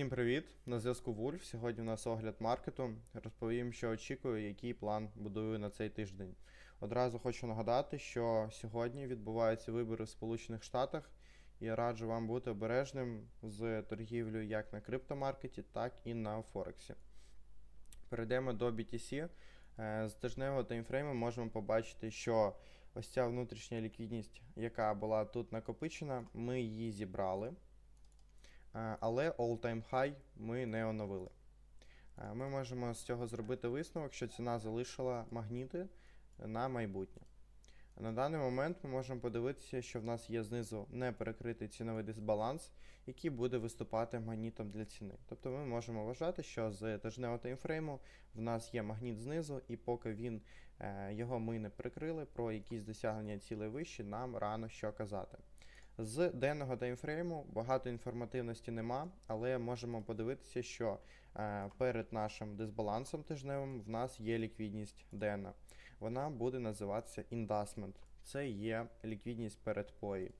Всім привіт! На зв'язку Вульф. Сьогодні у нас огляд маркету. Розповім, що очікую, який план будую на цей тиждень. Одразу хочу нагадати, що сьогодні відбуваються вибори в Сполучених Штатах, і я раджу вам бути обережним з торгівлею як на криптомаркеті, так і на Форексі. Перейдемо до BTC. Е, З тижневого таймфрейму можемо побачити, що ось ця внутрішня ліквідність, яка була тут накопичена, ми її зібрали. Е, Але all-time high ми не оновили. Е, Ми можемо з цього зробити висновок, що ціна залишила магніти на майбутнє. На даний момент ми можемо подивитися, що в нас є знизу неперекритий ціновий дисбаланс, який буде виступати магнітом для ціни. Тобто ми можемо вважати, що з тижневого таймфрейму в нас є магніт знизу, і поки він, е, його ми не прикрили, про якісь досягнення цілей вищі, нам рано що казати. З денного таймфрейму багато інформативності нема, але можемо подивитися, що е, перед нашим дисбалансом тижневим в нас є ліквідність денна. Вона буде називатися індасмент. Це є ліквідність перед пої.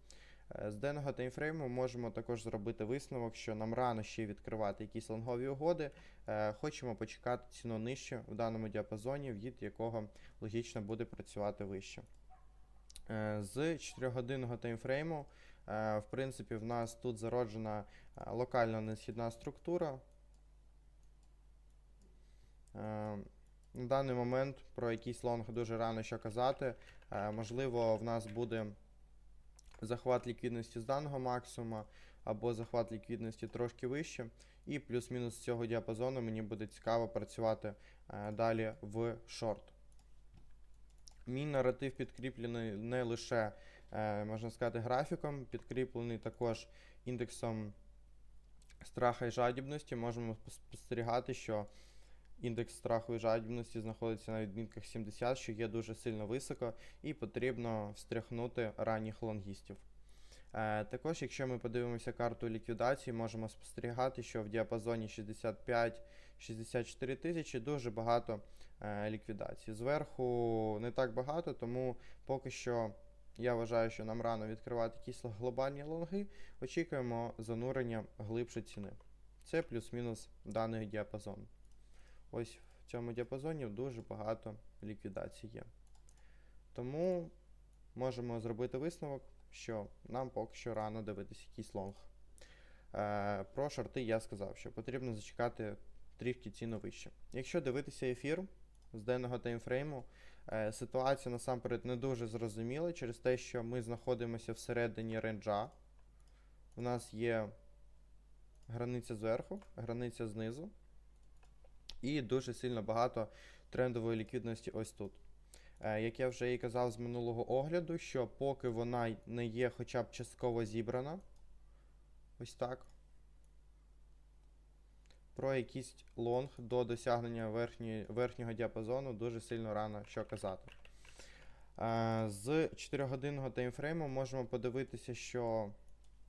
Е, З денного таймфрейму можемо також зробити висновок, що нам рано ще відкривати якісь лонгові угоди. Е, Хочемо почекати ціну нижче в даному діапазоні, від якого логічно буде працювати вище. З 4-годинного таймфрейму, в принципі, в нас тут зароджена е, локальна несхідна структура. Е, На даний момент про якийсь лонг дуже рано що казати. Е, Можливо, в нас буде захват ліквідності з даного максимума, або захват ліквідності трошки вище. І плюс-мінус з цього діапазону мені буде цікаво працювати е, далі в шорт. Мій наратив підкріплений не лише, е, можна сказати, графіком, підкріплений також індексом страха і жадібності. Можемо спостерігати, що індекс страху і жадібності знаходиться на відмітках 70, що є дуже сильно високо, і потрібно встряхнути ранніх лонгістів. Е, також, якщо ми подивимося карту ліквідації, можемо спостерігати, що в діапазоні 65-64 тисячі дуже багато е, ліквідацій. Зверху не так багато, тому поки що я вважаю, що нам рано відкривати якісь глобальні лонги. Очікуємо занурення глибше ціни. Це плюс-мінус даний діапазон. Ось в цьому діапазоні дуже багато ліквідацій є. Тому можемо зробити висновок, що нам поки що рано дивитися якийсь лонг. Е, про шорти я сказав, що потрібно зачекати трішки ціну вище. Якщо дивитися ефір з денного таймфрейму, ситуація насамперед не дуже зрозуміла через те, що ми знаходимося всередині ренджа. У нас є границя зверху, границя знизу. І дуже сильно багато трендової ліквідності ось тут. Е, Як я вже і казав з минулого огляду, що поки вона не є хоча б частково зібрана, ось так. Про якийсь лонг до досягнення верхньої, верхнього діапазону дуже сильно рано що казати. Е, З 4-годинного таймфрейму можемо подивитися, що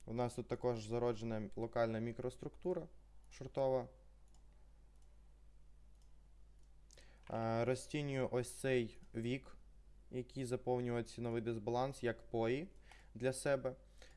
у нас тут також зароджена локальна мікроструктура шортова. Е, Розцінюю ось цей вік, який заповнює ціновий дисбаланс, як пої для себе.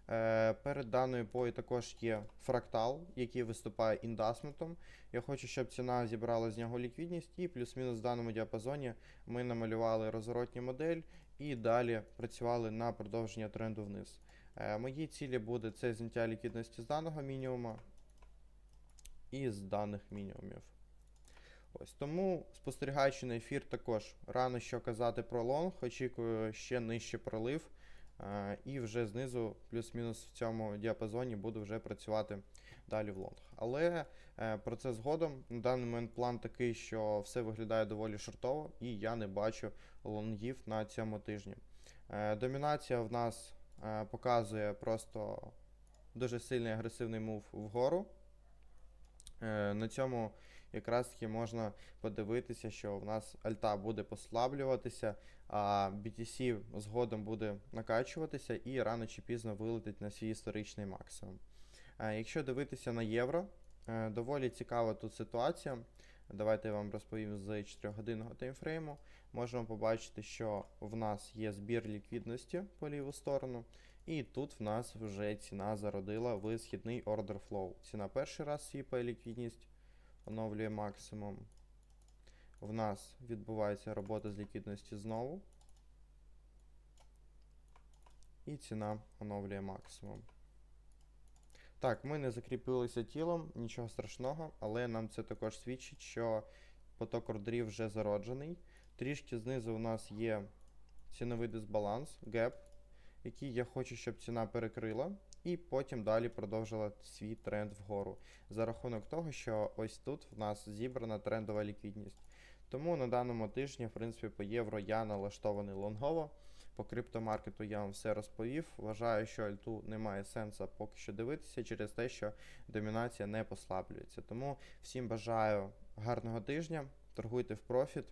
Е, Перед даною пої також є фрактал, який виступає індасментом. Я хочу, щоб ціна зібрала з нього ліквідність, і плюс-мінус в даному діапазоні ми намалювали розворотню модель і далі працювали на продовження тренду вниз. Е, Мої цілі буде це зняття ліквідності з даного мінімума і з даних мінімумів. Ось тому, спостерігаючи на ефір, також рано що казати про лонг, очікую ще нижче пролив. Е, І вже знизу, плюс-мінус в цьому діапазоні, буду вже працювати далі в лонг. Але е, про це згодом. На даний момент план такий, що все виглядає доволі шортово, і я не бачу лонгів на цьому тижні. Е, Домінація в нас показує просто дуже сильний агресивний мув вгору. На цьому якраз таки можна подивитися, що в нас альта буде послаблюватися, а BTC згодом буде накачуватися і рано чи пізно вилетить на свій історичний максимум. Е, Якщо дивитися на євро, е, доволі цікава тут ситуація. Давайте я вам розповім з 4-годинного таймфрейму. Можемо побачити, що в нас є збір ліквідності по ліву сторону, І тут в нас вже ціна зародила висхідний order flow. Ціна перший раз сіпає ліквідність, оновлює максимум. В нас відбувається робота з ліквідності знову. І ціна оновлює максимум. Так, ми не закріпилися тілом, нічого страшного, але нам це також свідчить, що поток ордерів вже зароджений. Трішки знизу у нас є ціновий дисбаланс, геп, який я хочу, щоб ціна перекрила, і потім далі продовжила свій тренд вгору. За рахунок того, що ось тут в нас зібрана трендова ліквідність. Тому на даному тижні, в принципі, по євро я налаштований лонгово. По криптомаркету я вам все розповів. Вважаю, що альту немає сенсу поки що дивитися через те, що домінація не послаблюється. Тому всім бажаю гарного тижня, торгуйте в профіт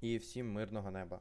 і всім мирного неба.